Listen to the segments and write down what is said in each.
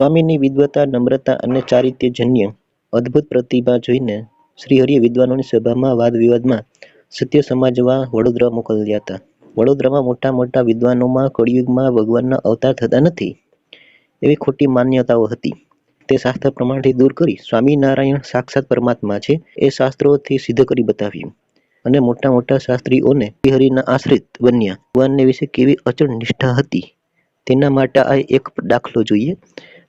સ્વામીની વિદ્વતા, નમ્રતા અને ચારિત્ર્યજન્ય અદ્ભુત પ્રતિભા જોઈને શ્રીહરિએ વિદ્વાનોની સભામાં વાદવિવાદમાં સત્ય સમજાવવા વડોદરા મોકલ્યા હતા. વડોદરામાં મોટા મોટા વિદ્વાનોમાં કળિયુગમાં ભગવાનના અવતાર થતા નથી એવી ખોટી માન્યતાઓ હતી. તે શાસ્ત્ર પ્રમાણથી દૂર કરી સ્વામિનારાયણ સાક્ષાત પરમાત્મા છે એ શાસ્ત્રોથી સિદ્ધ કરી બતાવ્યું. અને મોટા મોટા શાસ્ત્રીઓને શ્રીહરિના આશ્રિત બન્યા. ભગવાનને વિશે કેવી અચળ નિષ્ઠા હતી? તેના માટે આ એક દાખલો જોઈએ.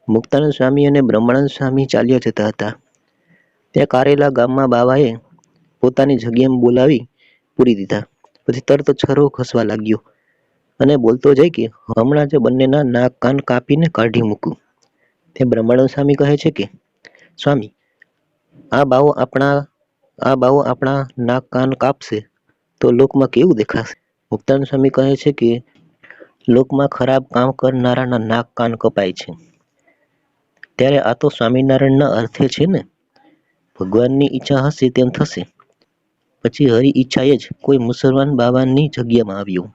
મુક્તાનંદ સ્વામી અને બ્રહ્માનંદ સ્વામી ચાલ્યા જતા હતા. ત્યાં કારેલા ગામમાં બાવાએ પોતાની જગ્યામાં બોલાવી પૂરી દીધા. પછી તરત છરો ખસવા લાગ્યો અને બોલતો જાય કે, હમણાં જ બંનેના નાક, કાન કાપીને કાઢી મૂકું. તે બ્રહ્માનંદ સ્વામી કહે છે કે, સ્વામી, આ બાવો આપણા, આ બાવો આપણા નાક, કાન કાપશે તો લોકમાં કેવું દેખાશે? મુક્તાનંદ સ્વામી કહે છે કે, લોકમાં ખરાબ કામ કરનારાના નાક, કાન કપાય છે. ત્યારે આ તો સ્વામિનારાયણના અર્થે છે ને. ભગવાનની ઈચ્છા હશે તેમ થશે. પછી હરી ઈચ્છાએ જ કોઈ મુસલમાન બાવાની જગ્યામાં આવ્યો.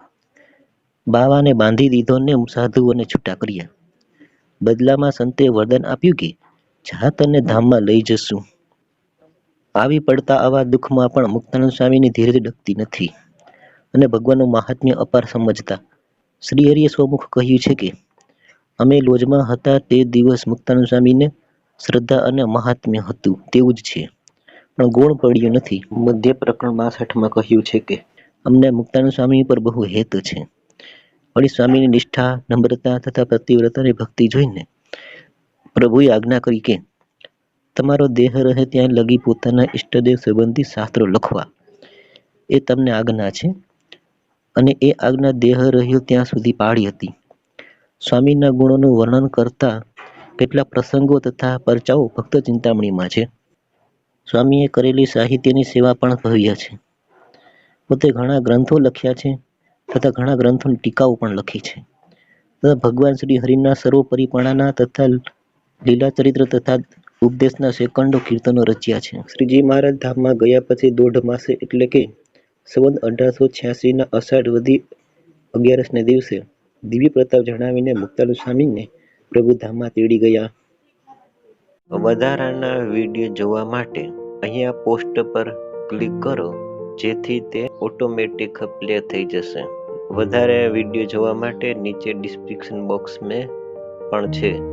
બાવાને બાંધી દીધો ને સાધુઓને છૂટા કર્યા. બદલામાં સંતે વરદાન આપ્યું કે, જા તને ધામમાં લઈ જશું. આવી પડતા આવા દુઃખમાં પણ મુક્તાનંદ સ્વામીની ધીરજ ડગતી નથી. અને ભગવાનનું મહાત્મ્ય અપાર સમજતા શ્રીહરિએ સ્વમુખ કહ્યું છે કે અમે લોજમાં હતા તે દિવસ મુક્તાનંદ સ્વામીને શ્રદ્ધા અને મહાત્મ્ય હતું, તેવું જ છે. પણ ગુણ પડ્યું નથી. મધ્ય પ્રકરણ બાસઠમાં કહ્યું છે કે, અમને મુક્તાનંદ સ્વામી પર બહુ હેત છે. વળી સ્વામીની નિષ્ઠા, નમ્રતા તથા પ્રતિવ્રતાની ભક્તિ જોઈને પ્રભુએ આજ્ઞા કરી કે, તમારો દેહ રહે ત્યાં લગી પોતાના ઈષ્ટદેવ સંબંધી શાસ્ત્રો લખવા. એ તમને આજ્ઞા છે. અને એ આજ્ઞા દેહ રહ્યો ત્યાં સુધી પાળી હતી. સ્વામીના ગુણોનું વર્ણન કરતા કેટલાક પ્રસંગો તથા પરચાઓ ભક્ત ચિંતામણીમાં છે. સ્વામીએ કરેલી સાહિત્યની સેવા પણ ભવ્ય છે. પોતે ઘણા ગ્રંથો લખ્યા છે તથા ઘણા ગ્રંથોની ટીકાઓ પણ લખી છે. તથા ભગવાન શ્રી હરિના સર્વોપરીપણાના તથા લીલા ચરિત્ર તથા ઉપદેશના સેકન્ડો કીર્તનો રચ્યા છે. શ્રીજી મહારાજ ધામમાં ગયા પછી દોઢ માસે એટલે કે સંવત અઢારસો છ્યાસીના અષાઢ વધી અગિયારસને દિવસે દિવ્ય પ્રતાપ જણાવીને મુક્તાલુ સ્વામીને પ્રભુ ધામમાં તેડી ગયા. વધારાના વીડિયો જોવા માટે અહીંયા પોસ્ટ પર ક્લિક કરો, જેથી તે ઓટોમેટિક પ્લે થઈ જશે. વધારે વીડિયો જોવા માટે નીચે ડિસ્ક્રિપ્શન બોક્સ મેં પણ છે.